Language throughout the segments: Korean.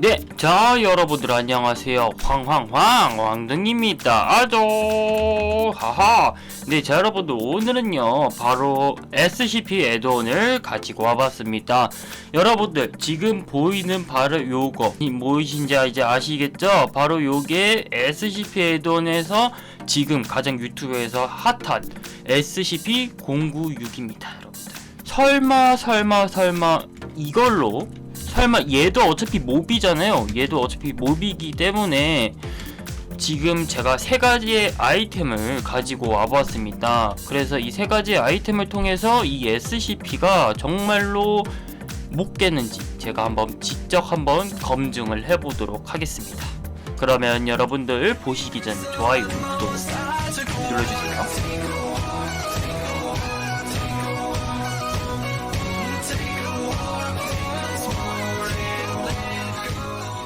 네, 자 여러분들 안녕하세요. 황황황 왕등입니다. 아조 하하. 네, 자 여러분들 오늘은요 바로 SCP 애드온을 가지고 와봤습니다. 여러분들 지금 보이는 바로 요거 이 무엇인지 이제 아시겠죠? 바로 요게 SCP 애드온에서 지금 가장 유튜브에서 핫한 SCP-096입니다, 여러분들. 설마 설마 설마 이걸로 설마 얘도 어차피 몹이잖아요. 얘도 어차피 몹이기 때문에 지금 제가 세 가지의 아이템을 가지고 와봤습니다. 그래서 이 세 가지의 아이템을 통해서 이 SCP가 정말로 못 깨는지 제가 한번 직접 한번 검증을 해보도록 하겠습니다. 그러면 여러분들 보시기 전에 좋아요, 구독 눌러주세요.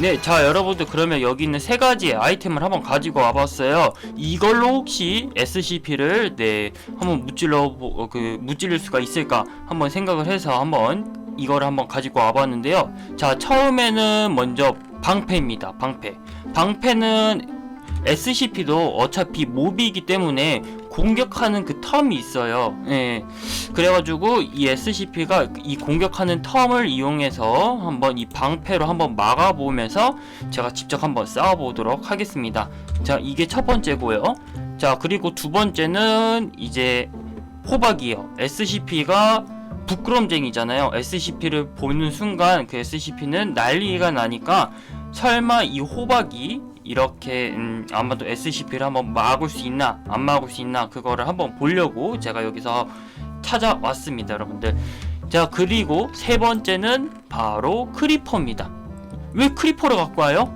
네, 자 여러분들 그러면 여기 있는 세 가지의 아이템을 한번 가지고 와봤어요. 이걸로 혹시 SCP를 네 한번 무찔러 보- 어, 그 무찔릴 수가 있을까 한번 생각을 해서 한번 이거를 한번 가지고 와봤는데요. 자 처음에는 먼저 방패입니다. 방패. 방패는 SCP도 어차피 몹이기 때문에 공격하는 그 텀이 있어요. 예. 그래가지고 이 SCP가 이 공격하는 텀을 이용해서 한번 이 방패로 한번 막아보면서 제가 직접 한번 싸워보도록 하겠습니다. 자, 이게 첫 번째고요. 자, 그리고 두 번째는 이제 호박이요. SCP가 부끄럼쟁이잖아요. SCP를 보는 순간 그 SCP는 난리가 나니까 설마 이 호박이 이렇게 음, 아마도 SCP를 한번 막을 수 있나 안 막을 수 있나 그거를 한번 보려고 제가 여기서 찾아왔습니다 여러분들 자 그리고 세 번째는 바로 크리퍼입니다 왜 크리퍼를 갖고 와요?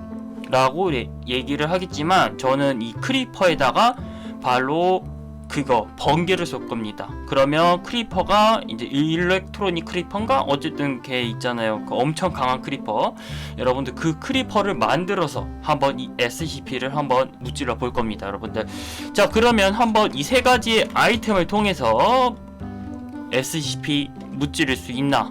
라고 예- 얘기를 하겠지만 저는 이 크리퍼에다가 바로 그거 번개를 쏠 겁니다. 그러면 크리퍼가 이제 일렉트로닉 크리퍼인가 어쨌든 걔 있잖아요. 그 엄청 강한 크리퍼. 여러분들 그 크리퍼를 만들어서 한번 이 SCP를 한번 무찔러 볼 겁니다, 여러분들. 자, 그러면 한번 이 세 가지의 아이템을 통해서 SCP 무찌를 수 있나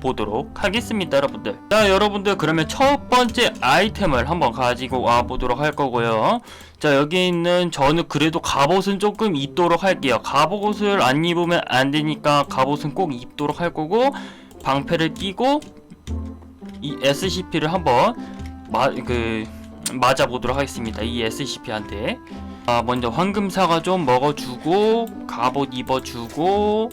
보도록 하겠습니다, 여러분들. 자, 여러분들 그러면 첫 번째 아이템을 한번 가지고 와 보도록 할 거고요. 자, 여기 있는 저는 그래도 갑옷은 조금 입도록 할게요. 갑옷을 안 입으면 안 되니까 갑옷은 꼭 입도록 할 거고 방패를 끼고 이 SCP를 한번 마, 그 맞아 보도록 하겠습니다. 이 SCP한테. 아, 먼저 황금사과 좀 먹어주고 갑옷 입어주고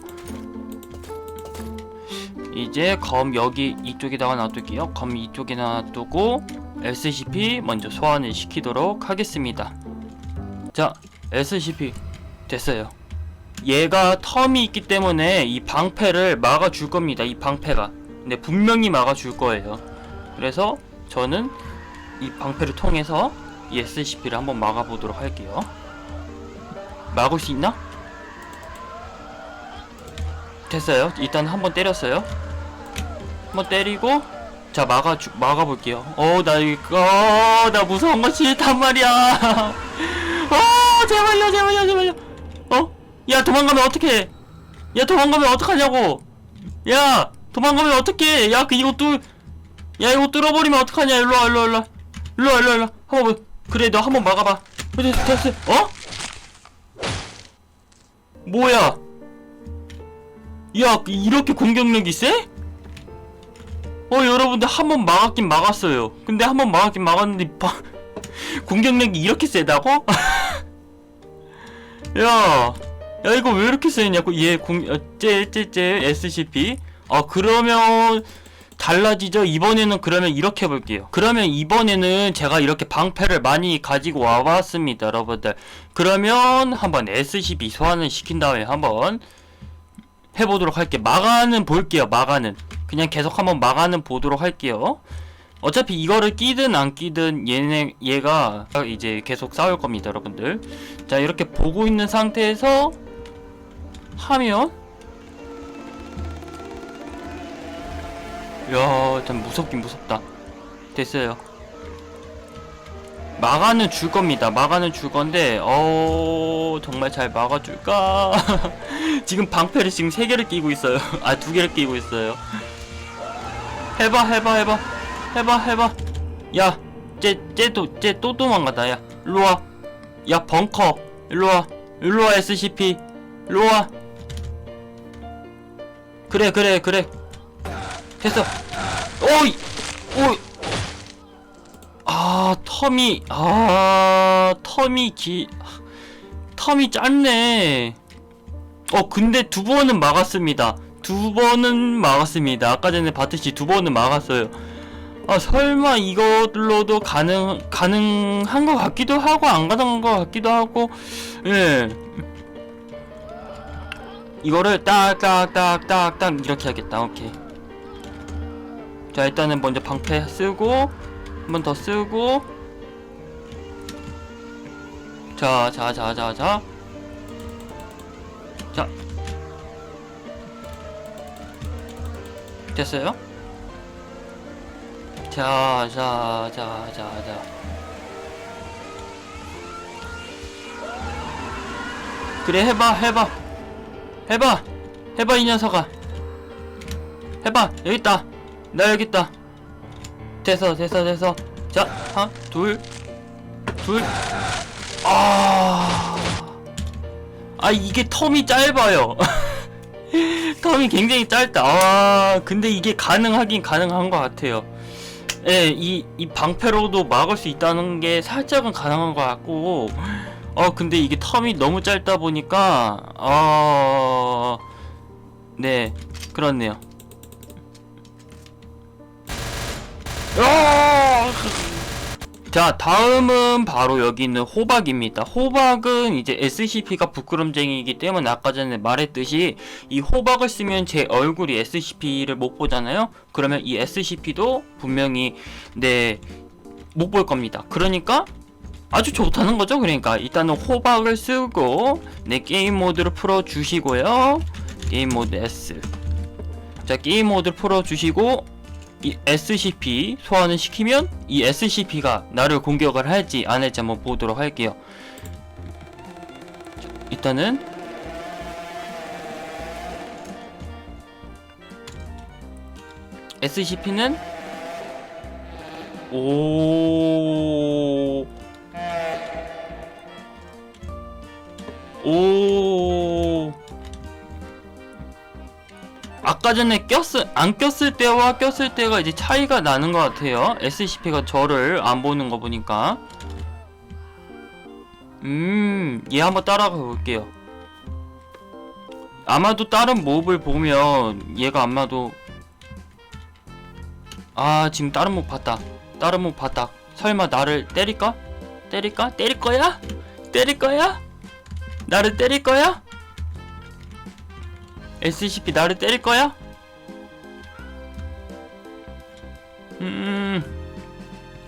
이제 검 여기 이쪽에다가 놔둘게요. 검 이쪽에 놔두고 SCP 먼저 소환을 시키도록 하겠습니다. 자, SCP 됐어요. 얘가 텀이 있기 때문에 이 방패를 막아줄 겁니다. 이 방패가. 근데 분명히 막아줄 거예요. 그래서 저는 이 방패를 통해서 이 SCP를 한번 막아보도록 할게요. 막을 수 있나? 됐어요. 일단 한번 때렸어요. 한번 때리고 자 막아 주, 막아 볼게요. 어나 이거 어, 나 무서운 거 싫단 말이야. 어 제발요 제발요 제발요. 어? 야 도망가면 어떡해? 야 도망가면 어떡하냐고? 야 도망가면 어떡해? 야 그 이거 뚫, 야 이거 뚫어버리면 어떡하냐? 일로 와 일로 와 일로 와 일로 와 일로 와 일로 와. 한번 뭐, 그래 너 한번 막아봐. 그래 됐어. 어? 뭐야? 야 이렇게 공격력이 세? 어 여러분들 한 번 막았긴 막았어요 근데 한 번 막았긴 막았는데 바... 공격력이 이렇게 세다고? 야, 야 이거 왜 이렇게 세냐고? 얘 공... 어, 쟤쟤쟤 SCP 아 그러면 달라지죠? 이번에는 그러면 이렇게 해볼게요. 그러면 이번에는 제가 이렇게 방패를 많이 가지고 와봤습니다 여러분들. 그러면 한번 SCP 소환을 시킨 다음에 한번 해보도록 할게요. 마가는 볼게요 마가는. 그냥 계속 한번 마가는 보도록 할게요. 어차피 이거를 끼든 안 끼든 얘네 얘가 이제 계속 싸울 겁니다, 여러분들. 자 이렇게 보고 있는 상태에서 하면 야, 참 무섭긴 무섭다. 됐어요. 마가는 줄 겁니다. 마가는 줄 건데, 어, 정말 잘 막아줄까? 지금 방패를 지금 세 개를 끼고 있어요. 아, 두 개를 끼고 있어요. 해봐, 해봐, 해봐. 해봐, 해봐. 야, 쟤, 쟤도, 쟤 또 도망가다. 야, 일로 와. 야, 벙커. 일로 와. 일로 와, SCP. 일로 와. 그래, 그래, 그래. 됐어. 오이! 오이! 아, 텀이, 아, 텀이 기, 텀이 짧네. 어, 근데 두 번은 막았습니다. 두 번은 막았습니다. 아까 전에 바트씨 두 번은 막았어요. 아, 설마 이걸로도 가능, 가능한 것 같기도 하고, 안 가능한 것 같기도 하고, 예. 이거를 딱, 딱, 딱, 딱, 딱, 이렇게 하겠다. 오케이. 자, 일단은 먼저 방패 쓰고, 한 번 더 쓰고, 자, 자, 자, 자, 자. 자. 됐어요? 자, 자, 자, 자, 자. 그래, 해봐, 해봐. 해봐. 해봐, 이 녀석아. 해봐, 여기 있다. 나 여기 있다. 됐어, 됐어, 됐어. 자, 하나, 둘, 둘. 아. 아, 이게 텀이 짧아요. 텀이 굉장히 짧다. 아, 근데 이게 가능하긴 가능한 것 같아요. 예, 이, 이 방패로도 막을 수 있다는 게 살짝은 가능한 것 같고, 어, 근데 이게 텀이 너무 짧다 보니까, 어, 네, 그렇네요. 어! 자, 다음은 바로 여기 있는 호박입니다. 호박은 이제 SCP가 부끄럼쟁이이기 때문에 아까 전에 말했듯이 이 호박을 쓰면 제 얼굴이 SCP를 못 보잖아요? 그러면 이 SCP도 분명히 네, 못 볼 겁니다. 그러니까 아주 좋다는 거죠. 그러니까 일단은 호박을 쓰고 네, 게임 모드를 풀어 주시고요. 게임 모드 S. 자, 게임 모드를 풀어 주시고 이 SCP 소환을 시키면 이 SCP가 나를 공격을 할지 안 할지 한번 보도록 할게요. 자, 일단은 SCP는 오. 오. 아까 전에 꼈을 안 꼈을 때와 꼈을 때가 이제 차이가 나는 것 같아요. SCP가 저를 안 보는 거 보니까. 음, 얘 한번 따라가 볼게요. 아마도 다른 몹을 보면 얘가 아마도 아 지금 다른 몹 봤다. 다른 몹 봤다. 설마 나를 때릴까? 때릴까? 때릴 거야? 때릴 거야? 나를 때릴 거야? SCP 나를 때릴 거야? 음,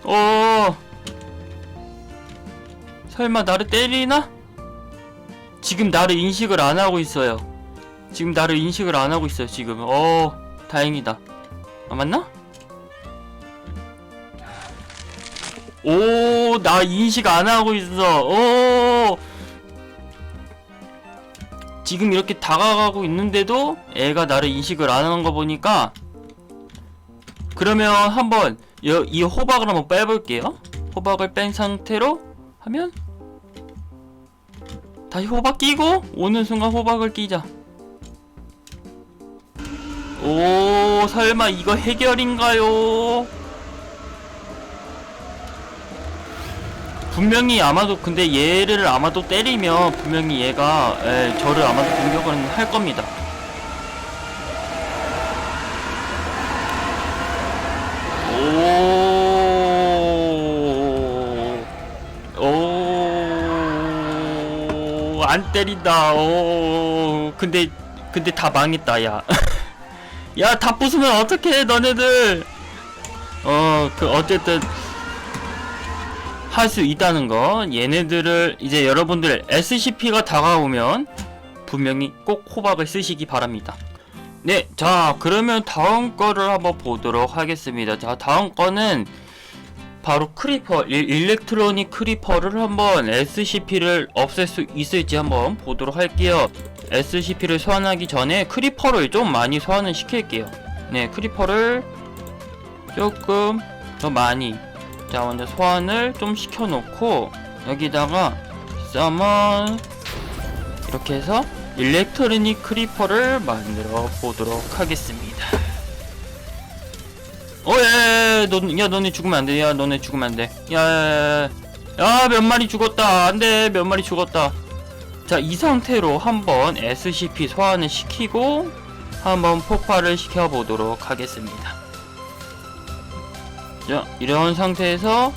어, 설마 나를 때리나? 지금 나를 인식을 안 하고 있어요. 지금 나를 인식을 안 하고 있어요, 지금. 어, 다행이다. 아, 맞나? 오, 나 인식 안 하고 있어. 오, 지금 이렇게 다가가고 있는데도 애가 나를 인식을 안 하는 거 보니까 그러면 한번 여- 이 호박을 한번 빼볼게요. 호박을 뺀 상태로 하면 다시 호박 끼고 오는 순간 호박을 끼자. 오 설마 이거 해결인가요? 분명히 아마도 근데 얘를 아마도 때리면 분명히 얘가 에, 저를 아마도 공격을 할 겁니다. 오, 오, 안 때린다. 오, 근데 근데 다 망했다, 야. 야, 다 부수면 어떡해, 너네들. 어, 그 어쨌든. 할 수 있다는 거. 얘네들을 이제 여러분들 SCP가 다가오면 분명히 꼭 호박을 쓰시기 바랍니다. 네 자 그러면 다음 거를 한번 보도록 하겠습니다. 자 다음 거는 바로 크리퍼 일, 일렉트로닉 크리퍼를 한번 SCP를 없앨 수 있을지 한번 보도록 할게요. SCP를 소환하기 전에 크리퍼를 좀 많이 소환을 시킬게요. 네 크리퍼를 조금 더 많이 자 먼저 소환을 좀 시켜놓고 여기다가 써먼 이렇게 해서 일렉트로닉 크리퍼를 만들어 보도록 하겠습니다. 어예 너, 야 너네 죽으면 안돼. 야 너네 죽으면 안돼. 야야몇 마리 죽었다. 안돼 몇 마리 죽었다. 자 이 상태로 한번 SCP 소환을 시키고 한번 폭발을 시켜 보도록 하겠습니다 자 이런 상태에서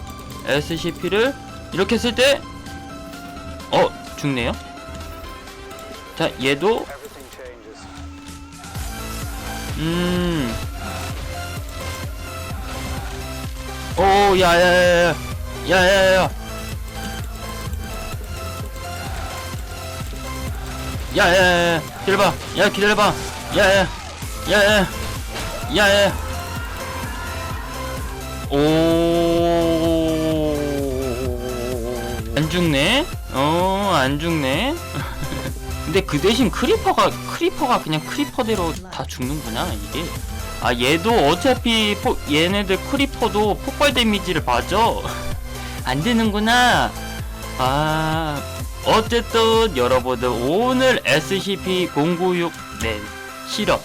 SCP를 이렇게 했을 때어 죽네요 자 얘도. 음. 오, 야, 야, 야, 야, 야, 야, 야. 야, 야, 야, 야, 기다려봐. 야, 기다려봐. 야, 야, 야, 야, 야, 야. 오. 안 죽네? 어, 안 죽네? 근데 그 대신 크리퍼가 크리퍼가 그냥 크리퍼대로 다 죽는구나 이게 아 얘도 어차피 포, 얘네들 크리퍼도 폭발 데미지를 봐줘 안 되는구나 아 어쨌든 여러분들 오늘 SCP-096 네 실험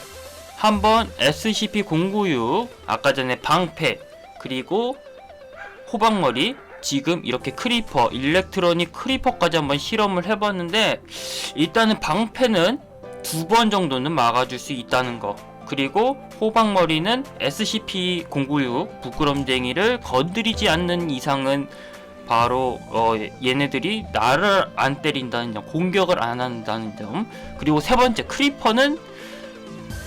한번 SCP-096 아까 전에 방패 그리고 호박머리 지금 이렇게 크리퍼 일렉트로닉 크리퍼까지 한번 실험을 해봤는데 일단은 방패는 두 번 정도는 막아줄 수 있다는 거. 그리고 호박머리는 SCP-096 부끄럼쟁이를 건드리지 않는 이상은 바로 어, 얘네들이 나를 안 때린다는 점 공격을 안 한다는 점. 그리고 세 번째 크리퍼는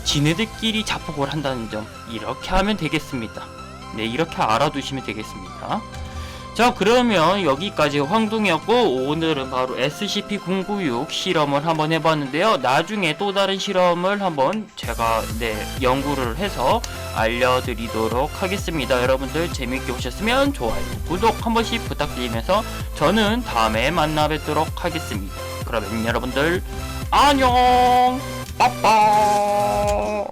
지네들끼리 자폭을 한다는 점. 이렇게 하면 되겠습니다 네 이렇게 알아두시면 되겠습니다. 자 그러면 여기까지 황동이었고 오늘은 바로 SCP-096 실험을 한번 해봤는데요. 나중에 또 다른 실험을 한번 제가 네 연구를 해서 알려드리도록 하겠습니다. 여러분들 재밌게 보셨으면 좋아요 구독 한 번씩 부탁드리면서 저는 다음에 만나 뵙도록 하겠습니다. 그러면 여러분들 안녕! 빠빠